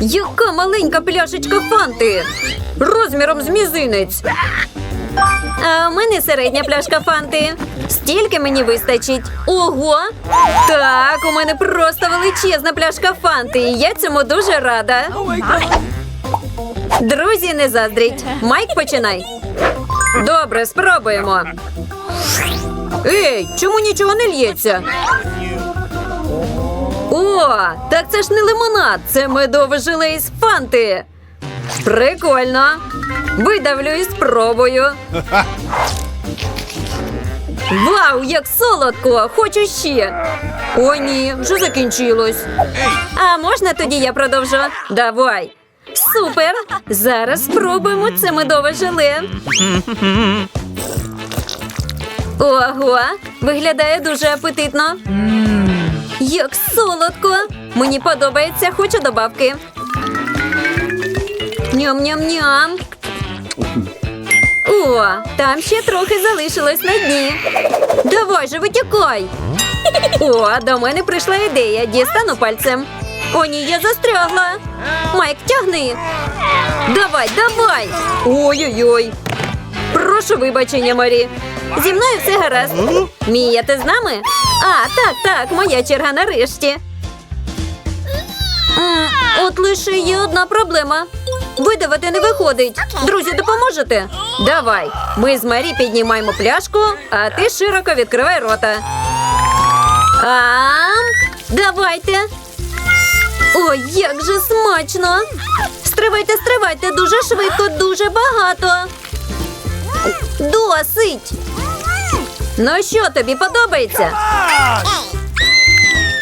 Яка маленька пляшечка фанти! Розміром з мізинець. А у мене середня пляшка фанти. Стільки мені вистачить. Ого! Так, у мене просто величезна пляшка фанти. І я цьому дуже рада. Друзі, не заздріть. Майк, починай. Добре, спробуємо. Ей, чому нічого не лється? О, так це ж не лимонад, це медове желе із фанти. Прикольно. Видавлю і спробую. Вау, як солодко! Хочу ще. О, ні, вже закінчилось. А можна тоді я продовжу? Давай. Супер! Зараз спробуємо це медове желе. Ого, виглядає дуже апетитно. Як солодко! Мені подобається, хочу добавки. Ням-ням-ням. О, там ще трохи залишилось на дні. Давай же, витікай. О, до мене прийшла ідея. Дістану пальцем. О, ні, я застрягла. Майк, тягни. Давай, давай. Ой-ой-ой. Прошу вибачення, Марі. Зі мною все гаразд. Мія, ти з нами? А, так, так, моя черга нарешті. М, От лише є одна проблема. Видавати не виходить. Друзі, допоможете? Давай. Ми з Марі піднімаємо пляшку, а ти широко відкривай рота. Ам, давайте. Ой, як же смачно! Стривайте, стривайте, дуже швидко, дуже багато. Досить. Ну що, тобі подобається?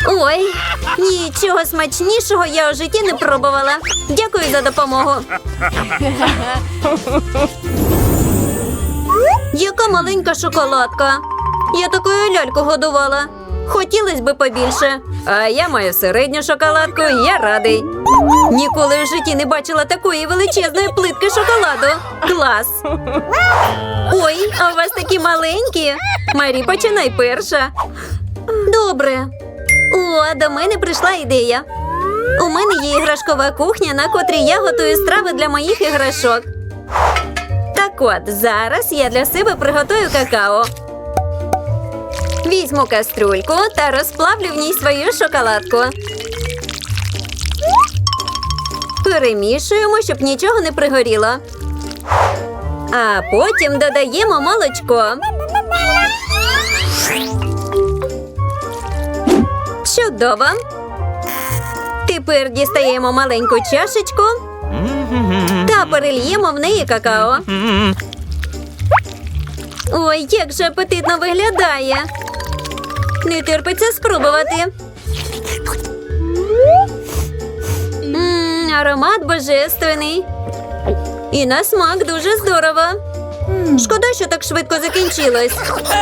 Ой, нічого смачнішого я у житті не пробувала. Дякую за допомогу. Яка маленька шоколадка. Я такою ляльку годувала. Хотілось би побільше. А я маю середню шоколадку, я радий. Ніколи в житті не бачила такої величезної плитки шоколаду. Клас! Ой, а у вас такі маленькі. Марі, починай перша. Добре. О, до мене прийшла ідея. У мене є іграшкова кухня, на котрій я готую страви для моїх іграшок. Так от, зараз я для себе приготую какао. Візьму кастрюльку та розплавлю в ній свою шоколадку. Перемішуємо, щоб нічого не пригоріло. А потім додаємо молочко. Чудово. Тепер дістаємо маленьку чашечку та перельємо в неї какао. Ой, як же апетитно виглядає. Не терпиться спробувати. М, аромат божественний. І на смак дуже здорово. Шкода, що так швидко закінчилось.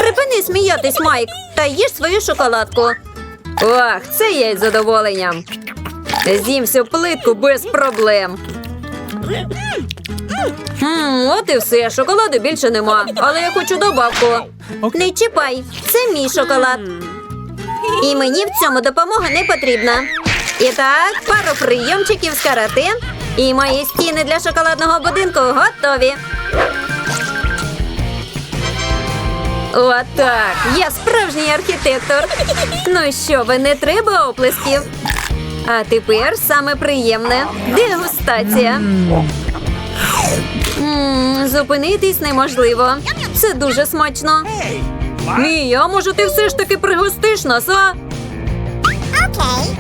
Припини сміятись, Майк, та їж свою шоколадку. Ох, це я із задоволенням. З'їм всю плитку без проблем. М, от і все, шоколаду більше нема, але я хочу добавку. Не чіпай, це мій шоколад. І мені в цьому допомога не потрібна. І так, пару прийомчиків з карате. І мої стіни для шоколадного будинку готові. Отак. Я справжній архітектор. Ну що, ви не треба оплесків? А тепер саме приємне дегустація. Зупинитись неможливо. Це дуже смачно. Мія, може, ти все ж таки пригостиш нас, а?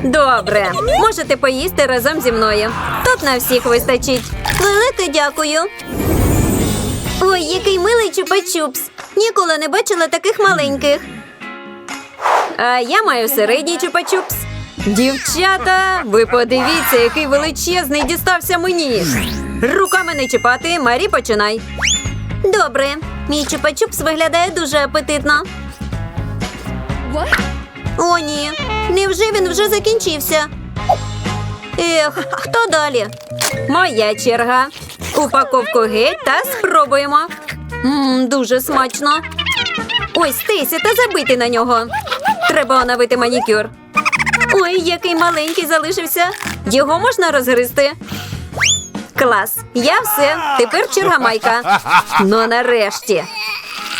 Добре, можете поїсти разом зі мною. Тут на всіх вистачить. Велике дякую. Ой, який милий чупа-чупс. Ніколи не бачила таких маленьких. А я маю середній чупа-чупс. Дівчата, ви подивіться, який величезний дістався мені. Руками не чіпати, Марі, починай. Добре, мій чупа-чупс виглядає дуже апетитно. О, ні. Невже він вже закінчився? Ех, хто далі? Моя черга. Упаковку геть та спробуємо. Мм, дуже смачно. Ой, Стейсі, та забити на нього. Треба оновити манікюр. Ой, який маленький залишився. Його можна розгризти? Клас. Я все. Тепер черга майка. Ну нарешті.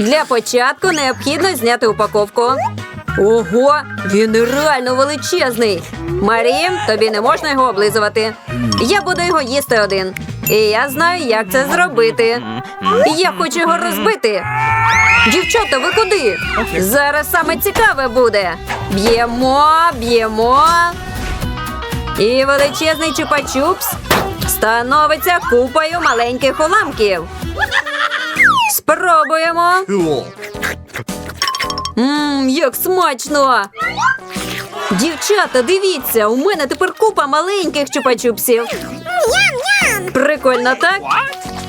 Для початку необхідно зняти упаковку. Ого, він реально величезний. Марі, тобі не можна його облизувати. Я буду його їсти один. І я знаю, як це зробити. Я хочу його розбити. Дівчата, ви куди? Зараз саме цікаве буде. Б'ємо, б'ємо. І величезний чупа-чупс становиться купою маленьких уламків. Спробуємо. Ммм, як смачно! Дівчата, дивіться, у мене тепер купа маленьких чупа-чупсів. Прикольно, так?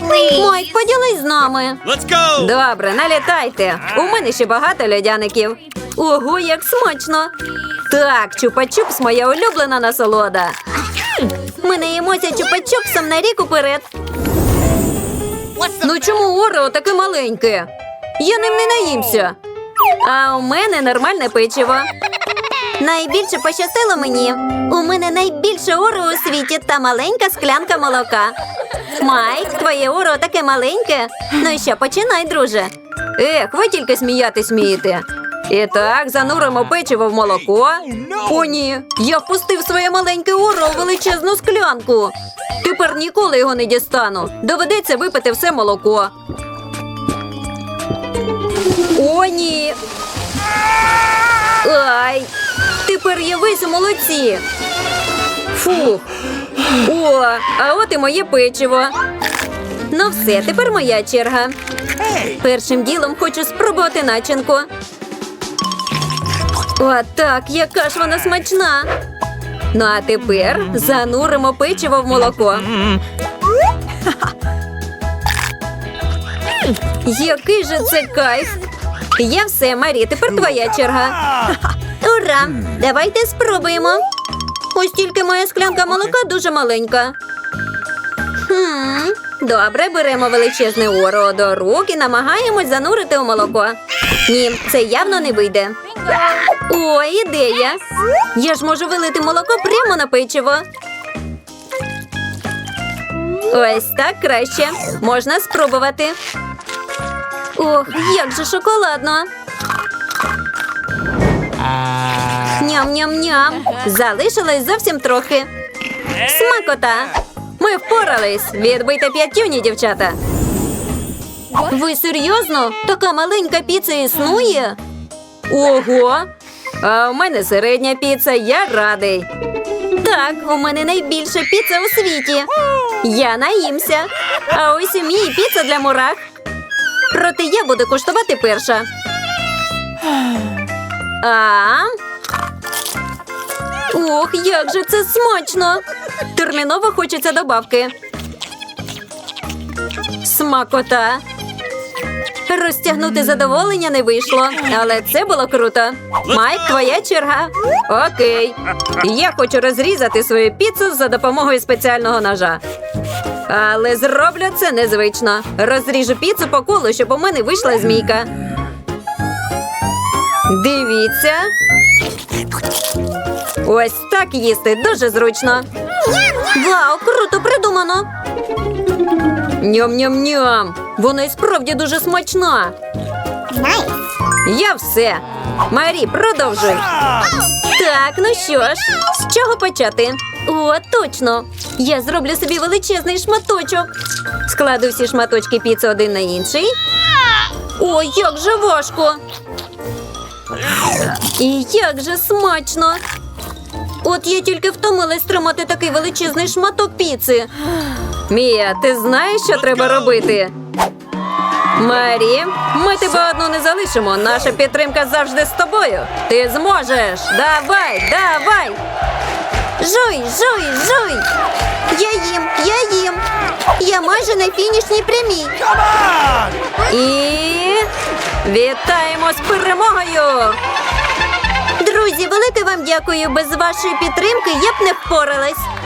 Майк, поділись з нами. Let's go. Добре, налітайте. У мене ще багато льодяників. Ого, як смачно! Так, чупа-чупс моя улюблена насолода. Ми не їмося чупа-чупсом на рік уперед. Ну чому Орео таке маленьке? Я ним не наїмся. А у мене нормальне печиво. Найбільше пощастило мені. У мене найбільше Орео у світі та маленька склянка молока. Майк, твоє Орео таке маленьке. Ну і що, починай, друже. Ех, ви тільки сміятись вмієте. І так, зануримо печиво в молоко. О, ні, я впустив своє маленьке Орео в величезну склянку. Тепер ніколи його не дістану. Доведеться випити все молоко. О, ні. Ай! Тепер я весь у молоці. Фух. О, а от і моє печиво. Ну все, тепер моя черга. Першим ділом хочу спробувати начинку. О, так, яка ж вона смачна. Ну а тепер зануримо печиво в молоко. Який же це кайф! Я все, Марі, тепер твоя черга. Ура! Давайте спробуємо. Ось тільки моя склянка молока дуже маленька. Хм, добре, беремо величезне оро до рук і намагаємось занурити у молоко. Ні, це явно не вийде. О, ідея! Я ж можу вилити молоко прямо на печиво. Ось так краще. Можна спробувати. Ох, як же шоколадно. Ням-ням-ням. Залишилось зовсім трохи. Смакота. Ми впорались. Відбийте п'ятюні, дівчата. Ви серйозно? Така маленька піца існує? Ого! А у мене середня піца, я радий. Так, у мене найбільша піца у світі. Я наїмся. А ось і мій піца для мурах. Проте я буду куштувати перша. А? Ох, як же це смачно! Терміново хочеться добавки. Смакота. Розтягнути задоволення не вийшло, але це було круто. Майк, твоя черга. Окей. Я хочу розрізати свою піцу за допомогою спеціального ножа. Але зроблю це незвично. Розріжу піцу по колу, щоб у мене вийшла змійка. Дивіться. Ось так їсти дуже зручно. Вау, круто придумано. Ням-ням-ням. Вона і справді дуже смачна. Я все. Марі, продовжуй. Так, ну що ж, з чого почати? О, точно. Я зроблю собі величезний шматочок. Складу всі шматочки піци один на інший. О, як же важко. І як же смачно. От я тільки втомилась тримати такий величезний шматок піци. Мія, ти знаєш, що треба робити? Марі, ми тебе одну не залишимо. Наша підтримка завжди з тобою. Ти зможеш. Давай, давай. Жуй, жуй, жуй. Я їм, я їм. Я майже на фінішній прямій. І вітаємо з перемогою! Друзі, велике вам дякую. Без вашої підтримки я б не впоралась.